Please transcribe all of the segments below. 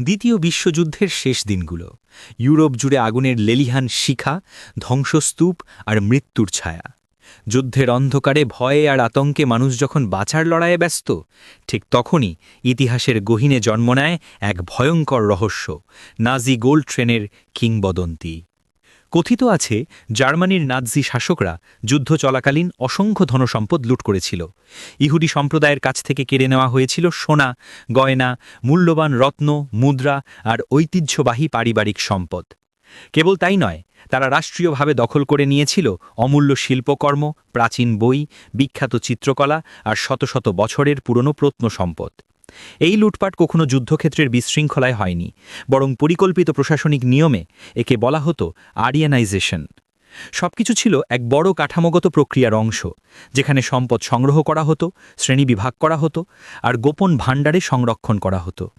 দ্বিতীয় বিশ্বযুদ্ধের শেষ দিনগুলো। ইউরোপ জুড়ে আগুনের লেলিহান শিখা, ধ্বংসস্তূপ আর মৃত্যুর ছায়া। যুদ্ধের অন্ধকারে ভয়ে আর আতঙ্কে মানুষ যখন বাঁচার লড়াইয়ে ব্যস্ত, ঠিক তখনই ইতিহাসের গহীনে জন্ম নেয় এক ভয়ঙ্কর রহস্য, নাজি গোল্ড ট্রেনের কিংবদন্তি। কথিত আছে, জার্মানির নাৎজি শাসকরা যুদ্ধ চলাকালীন অসংখ্য ধনসম্পদ লুট করেছিল। ইহুদি সম্প্রদায়ের কাছ থেকে কেড়ে নেওয়া হয়েছিল সোনা, গয়না, মূল্যবান রত্ন, মুদ্রা আর ঐতিহ্যবাহী পারিবারিক সম্পদ। কেবল তাই নয়, তারা রাষ্ট্রীয়ভাবে দখল করে নিয়েছিল অমূল্য শিল্পকর্ম, প্রাচীন বই, বিখ্যাত চিত্রকলা আর শত শত বছরের পুরনো প্রত্ন সম্পদ এই লুটপাট কখনো যুদ্ধক্ষেত্রের বিশৃঙ্খলায় হয়নি, বরং পরিকল্পিত প্রশাসনিক নিয়মে একে বলা হতো আরিয়ানাইজেশন। সবকিছু ছিল এক বড় কাঠামোগত প্রক্রিয়ার অংশ, যেখানে সম্পদ সংগ্রহ করা হতো শ্রেণীবিভাগ করা হতো, আর গোপন ভাণ্ডারে সংরক্ষণ করা হতো।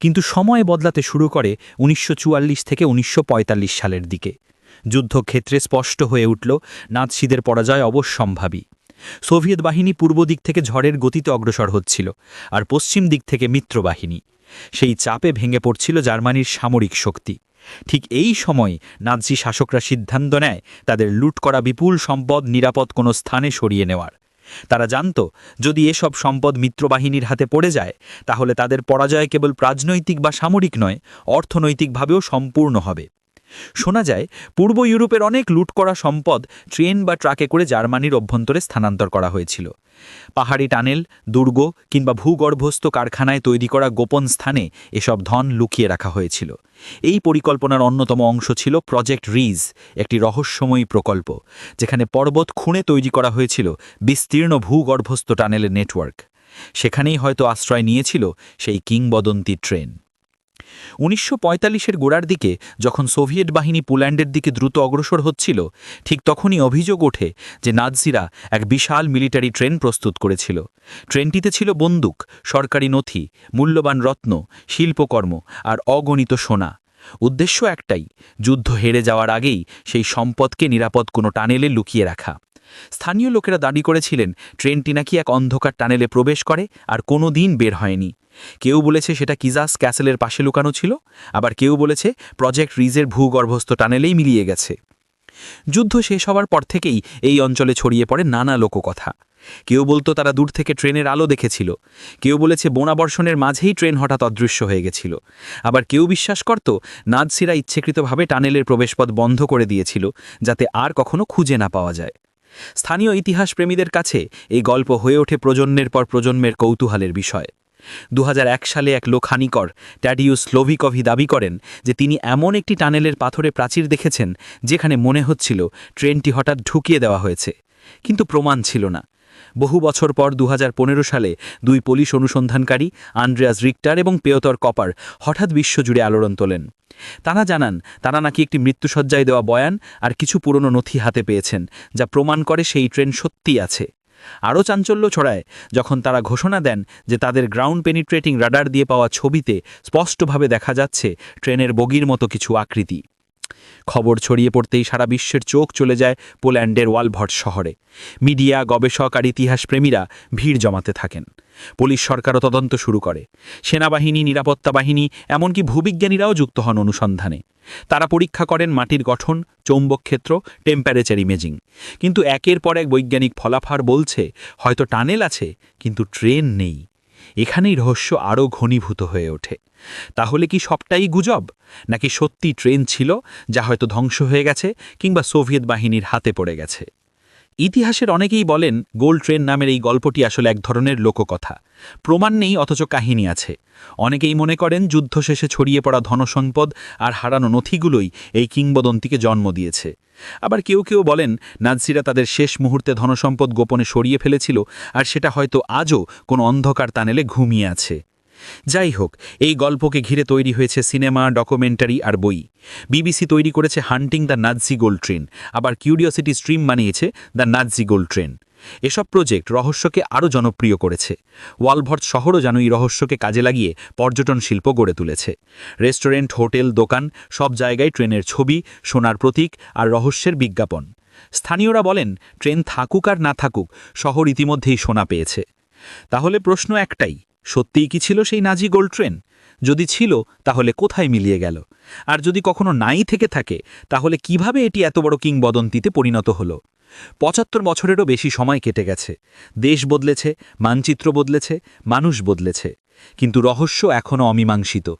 কিন্তু সময় বদলাতে শুরু করে উনিশশো চুয়াল্লিশ থেকে উনিশশো পঁয়তাল্লিশ সালের দিকে। যুদ্ধক্ষেত্রে স্পষ্ট হয়ে উঠল, নাৎসিদের পরাজয় অবশ্যম্ভাবী। সোভিয়েত বাহিনী পূর্ব দিক থেকে ঝড়ের গতিতে অগ্রসর হচ্ছিল আর পশ্চিম দিক থেকে মিত্রবাহিনী সেই চাপে ভেঙে পড়ছিল জার্মানির সামরিক শক্তি। ঠিক এই সময় নাৎসি শাসকরা সিদ্ধান্ত নেয় তাদের লুট করা বিপুল সম্পদ নিরাপদ কোনো স্থানে সরিয়ে নেওয়ার। তারা জানত, যদি এসব সম্পদ মিত্রবাহিনীর হাতে পড়ে যায়, তাহলে তাদের পরাজয় কেবল রাজনৈতিক বা সামরিক নয়, অর্থনৈতিকভাবেও সম্পূর্ণ হবে। শোনা যায়, পূর্ব ইউরোপের অনেক লুট করা সম্পদ ট্রেন বা ট্রাকে করে জার্মানির অভ্যন্তরে স্থানান্তর করা হয়েছিল। পাহাড়ি টানেল, দুর্গ কিংবা ভূগর্ভস্থ কারখানায় তৈরি করা গোপন স্থানে এসব ধন লুকিয়ে রাখা হয়েছিল। এই পরিকল্পনার অন্যতম অংশ ছিল প্রজেক্ট রিজ, একটি রহস্যময়ী প্রকল্প, যেখানে পর্বত খুঁড়ে তৈরি করা হয়েছিল বিস্তীর্ণ ভূগর্ভস্থ টানেলের নেটওয়ার্ক। সেখানেই হয়তো আশ্রয় নিয়েছিল সেই কিংবদন্তি ট্রেন। উনিশশো পঁয়তাল্লিশের গোড়ার দিকে যখন সোভিয়েট বাহিনী পোল্যান্ডের দিকে দ্রুত অগ্রসর হচ্ছিল, ঠিক তখনই অভিযোগ ওঠে যে নাৎসিরা এক বিশাল মিলিটারি ট্রেন প্রস্তুত করেছিল। ট্রেনটিতে ছিল বন্দুক, সরকারি নথি, মূল্যবান রত্ন, শিল্পকর্ম আর অগণিত সোনা। উদ্দেশ্য একটাই, যুদ্ধ হেরে যাওয়ার আগেই সেই সম্পদকে নিরাপদ কোনো টানেলে লুকিয়ে রাখা। স্থানীয় লোকেরা দাবি করেছিলেন, ট্রেনটি নাকি এক অন্ধকার টানেলে প্রবেশ করে আর কোনো দিন বের হয়নি। কেউ বলেছে সেটা কিজাস ক্যাসেলের পাশে লুকানো ছিল, আবার কেউ বলেছে প্রজেক্ট রিজের ভূগর্ভস্থ টানেলেই মিলিয়ে গেছে। যুদ্ধ শেষ হওয়ার পর থেকেই এই অঞ্চলে ছড়িয়ে পড়ে নানা লোককথা। কেউ বলতো তারা দূর থেকে ট্রেনের আলো দেখেছিল, কেউ বলেছে বোনাবর্ষণের মাঝেই ট্রেন হঠাৎ অদৃশ্য হয়ে গেছিল, আবার কেউ বিশ্বাস করত নাজসিরা ইচ্ছেকৃতভাবে টানেলের প্রবেশপথ বন্ধ করে দিয়েছিল যাতে আর কখনো খুঁজে না পাওয়া যায়। স্থানীয় ইতিহাস প্রেমীদের কাছে এই গল্প হয়ে ওঠে প্রজন্মের পর প্রজন্মের কৌতূহলের বিষয়। দু হাজার এক সালে এক লোকহানিকর ট্যাডিউস স্লোভিকভি দাবি করেন যে তিনি এমন একটি টানেলের পাথরে প্রাচীর দেখেছেন যেখানে মনে হচ্ছিল ট্রেনটি হঠাৎ ঢুকিয়ে দেওয়া হয়েছে। কিন্তু প্রমাণ ছিল না। বহু বছর পর দু হাজার পনেরো সালে দুই পুলিশ অনুসন্ধানকারী আন্ড্রেয়াস রিক্টার এবং পেয়তর কপার হঠাৎ বিশ্বজুড়ে আলোড়ন তোলেন। তারা জানান, তারা নাকি একটি মৃত্যুসজ্জায় দেওয়া বয়ান আর কিছু পুরনো নথি হাতে পেয়েছেন, যা প্রমাণ করে সেই ট্রেন সত্যি আছে। আরও চাঞ্চল্য ছড়ায় যখন তারা ঘোষণা দেন যে তাদের গ্রাউন্ড পেনিট্রেটিং রাডার দিয়ে পাওয়া ছবিতে স্পষ্টভাবে দেখা যাচ্ছে ট্রেনের বগির মতো কিছু আকৃতি। খবর ছড়িয়ে পড়তেই সারা বিশ্বের চোখ চলে যায় পোল্যান্ডের ওয়ালভট শহরে। মিডিয়া, গবেষক আর ইতিহাসপ্রেমীরা ভিড় জমাতে থাকেন। পুলিশ সরকারও তদন্ত শুরু করে। সেনাবাহিনী, নিরাপত্তা বাহিনী, এমনকি ভূবিজ্ঞানীরাও যুক্ত হন অনুসন্ধানে। তারা পরীক্ষা করেন মাটির গঠন, চৌম্বক ক্ষেত্র টেম্পারেচার ইমেজিং কিন্তু একের পর এক বৈজ্ঞানিক ফলাফল বলছে, হয়তো টানেল আছে, কিন্তু ট্রেন নেই। এখানেই রহস্য আরও ঘনীভূত হয়ে ওঠে। তাহলে কি সবটাই গুজব? নাকি সত্যি ট্রেন ছিল, যা হয়তো ধ্বংস হয়ে গেছে, কিংবা সোভিয়েত বাহিনীর হাতে পড়ে গেছে? ইতিহাসের অনেকেই বলেন, গোল ট্রেন নামের এই গল্পটি আসলে এক ধরনের লোককথা। প্রমাণ নেই, অথচ কাহিনী আছে। অনেকেই মনে করেন, যুদ্ধ শেষে ছড়িয়ে পড়া ধনসম্পদ আর হারানো নথিগুলোই এই কিংবদন্তিকে জন্ম দিয়েছে। আবার কেউ কেউ বলেন, নাৎসিরা তাদের শেষ মুহূর্তে ধনসম্পদ গোপনে সরিয়ে ফেলেছিল, আর সেটা হয়তো আজও কোনো অন্ধকার তানেলে ঘুমিয়ে আছে। যাই হোক, এই গল্পকে ঘিরে তৈরি হয়েছে সিনেমা, ডকুমেন্টারি আর বই। বিবিসি তৈরি করেছে hunting the Nazi gold train. আবার কিউরিওসিটি স্ট্রিম বানিয়েছে দ্য নাৎজি গোল্ড ট্রেন। এসব প্রজেক্ট রহস্যকে আরও জনপ্রিয় করেছে। ওয়ালভর্ট শহরও যেন এই রহস্যকে কাজে লাগিয়ে পর্যটন শিল্প গড়ে তুলেছে। রেস্টুরেন্ট, হোটেল, দোকান, সব জায়গায় ট্রেনের ছবি, সোনার প্রতীক আর রহস্যের বিজ্ঞাপন। স্থানীয়রা বলেন, ট্রেন থাকুক আর না থাকুক, শহর ইতিমধ্যেই সোনা পেয়েছে। তাহলে প্রশ্ন একটাই, সত্যিই কি ছিল সেই নাজি গোল্ড ট্রেন? যদি ছিল, তাহলে কোথায় মিলিয়ে গেল? আর যদি কখনো নাই থেকে থাকে, তাহলে কীভাবে এটি এত বড় কিংবদন্তিতে পরিণত হলো? পঁচাত্তর বছরেরও বেশি সময় কেটে গেছে। দেশ বদলেছে, মানচিত্র বদলেছে, মানুষ বদলেছে। কিন্তু রহস্য এখনও অমীমাংসিত।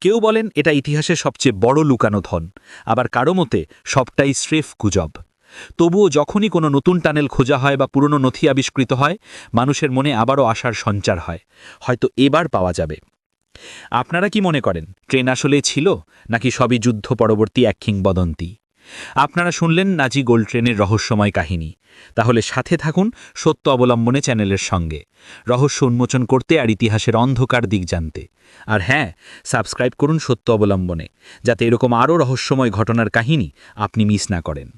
কেউ বলেন, এটা ইতিহাসের সবচেয়ে বড় লুকানো ধন। আবার কারও মতে, সবটাই স্রেফ গুজব। তবুও যখনই কোনো নতুন টানেল খোঁজা হয় বা পুরনো নথি আবিষ্কৃত হয়, মানুষের মনে আবারও আশার সঞ্চার হয়। হয়তো এবার পাওয়া যাবে। আপনারা কি মনে করেন, ট্রেন আসলে ছিল, নাকি সবই যুদ্ধ পরবর্তী এক কিংবদন্তি? আপনারা শুনলেন নাজি গোল্ড ট্রেনের রহস্যময় কাহিনী। তাহলে সাথে থাকুন সত্য অবলম্বনে চ্যানেলের সঙ্গে। রহস্য উন্মোচন করতে আর ইতিহাসের অন্ধকার দিক জানতে। আর হ্যাঁ সাবস্ক্রাইব করুন সত্য অবলম্বনে, যাতে এরকম আরও রহস্যময় ঘটনার কাহিনী আপনি মিস না করেন।